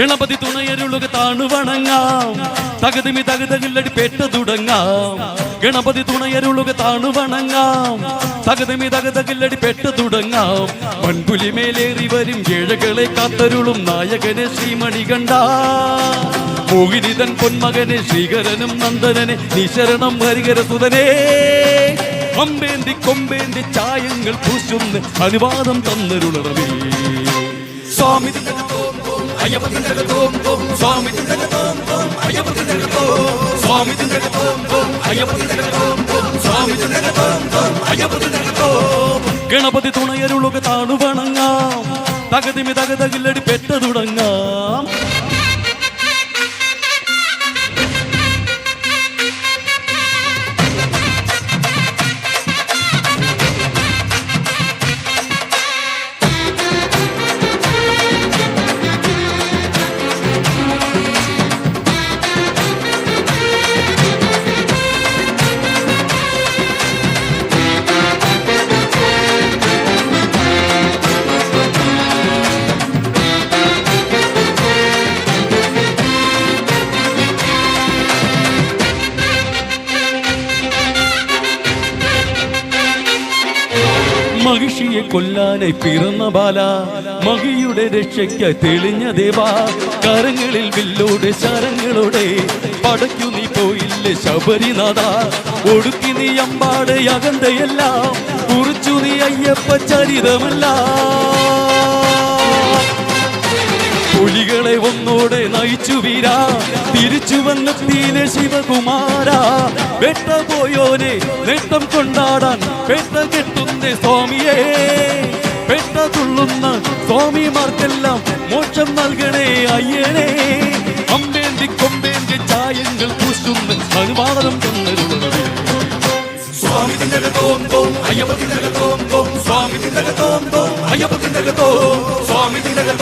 ഗണപതി തുണയരുളുക താണു വണങ്ങാം. തകതിമി തകതകില്ലടി പെട്ട തുടങ്ങാം. ഗണപതി തുണയരുളുക താണു വണങ്ങാം. തകതിമി തകതകില്ലടി പെട്ട തുടങ്ങാം. മൺപുലി മേലേറി വരും ഏഴകളെ കാത്തരുളും നായകനെ ശ്രീമണി കണ്ട. മോഹിനിതൻ പൊന്മകനെ ശ്രീകരനും നന്ദനനെ നിശരണം ഹരികര സുതനേ അമ്പേന്തി കൊമ്പേന്തി ചായങ്ങൾ പൂശുന്ന് അനുവാദം തന്നരുളറവേ. സ്വാമി അയ്യപ്പ തിണ്ടകത്തോം തോം, സ്വാമി തിണ്ടകത്തോം തോം, അയ്യപ്പ തിണ്ടകത്തോം, സ്വാമി തിണ്ടകത്തോം തോം, അയ്യപ്പ തിണ്ടകത്തോം തോം, സ്വാമി തിണ്ടകത്തോം തോം, അയ്യപ്പ തിണ്ടകത്തോം. ഗണപതി തുണയരുളുക താണു വണങ്ങാം തകതിമി തകതകില്ലടി പെട്ട തുടങ്ങാം മഹിഷിയെ കൊല്ലാനായി പിറന്ന ബാല മഹിയുടെ രക്ഷയ്ക്ക് തെളിഞ്ഞ ദേവാ. കരങ്ങളിൽ വില്ലോടെ ശരങ്ങളോടെ പടയ്ക്കു നീ പോയില്ലേ ശബരിനാഥ. ഒടുക്കി നീ അമ്പാട് അകന്തയെല്ലാം കുറിച്ചു നീ അയ്യപ്പ ചരിതമല്ല. പുലികളെ ഒന്നോടെ നയിച്ചു വീരാ. തിരിച്ചു വന്നെത്തിയിലെ ശിവകുമാര. വെട്ട പോയോനെ നേട്ടം കൊണ്ടാടാൻ പെട്ട കെട്ടുന്ന സ്വാമിയെ. പെട്ട തുള്ളുന്ന സ്വാമിമാർക്കെല്ലാം മോക്ഷം നൽകണേ അയ്യനെ. അമ്പേന്തി കൊമ്പേന്തി ചായങ്ങൾ പൂശുന്ന അനുവാദം തന്നരുളവേ. സ്വാമി തിന്നകത്തോം തോം അയ്യപ്പ സ്വാമി തിന്നകത്തോം തോം അയ്യപ്പ സ്വാമി തിണ്ടകത്തോം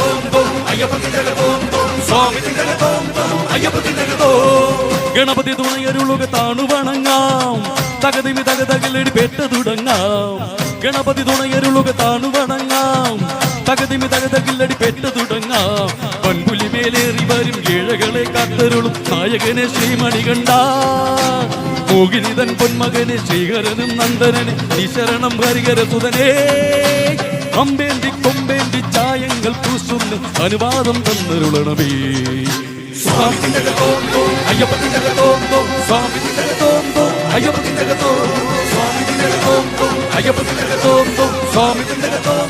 ഗണപതി തുണയരുളുക താണു വണങ്ങാം. തകതിമി തകതകിലടി പെട്ട തുടങ്ങാം. ഗണപതി തുണയരുളുക താണു വണങ്ങാം. തകതിമി തകതകിലടി പെട്ട തുടങ്ങാം. പൺപുലി മേലേറി വരും ഏഴകളെ കാത്തരുളും നായകനെ ശ്രീമണി കണ്ട. മോഹിനിതൻ പൊന്മകനെ ശ്രീകരനും നന്ദനന് നിശരണം ഹരികര സുതനേ അമ്പേന്തി പൂസുന്ന അനുവാദം തന്നരുളണമേ. സ്വാമി തിണ്ടകത്തോം തോം, അയ്യപ്പ തിണ്ടകത്തോം തോം, സ്വാമി തിണ്ടകത്തോം തോം, അയ്യപ്പ തിണ്ടകത്തോം, സ്വാമി തിണ്ടകത്തോം തോം, അയ്യപ്പ തിണ്ടകത്തോം തോം, സ്വാമി തിണ്ടകത്തോം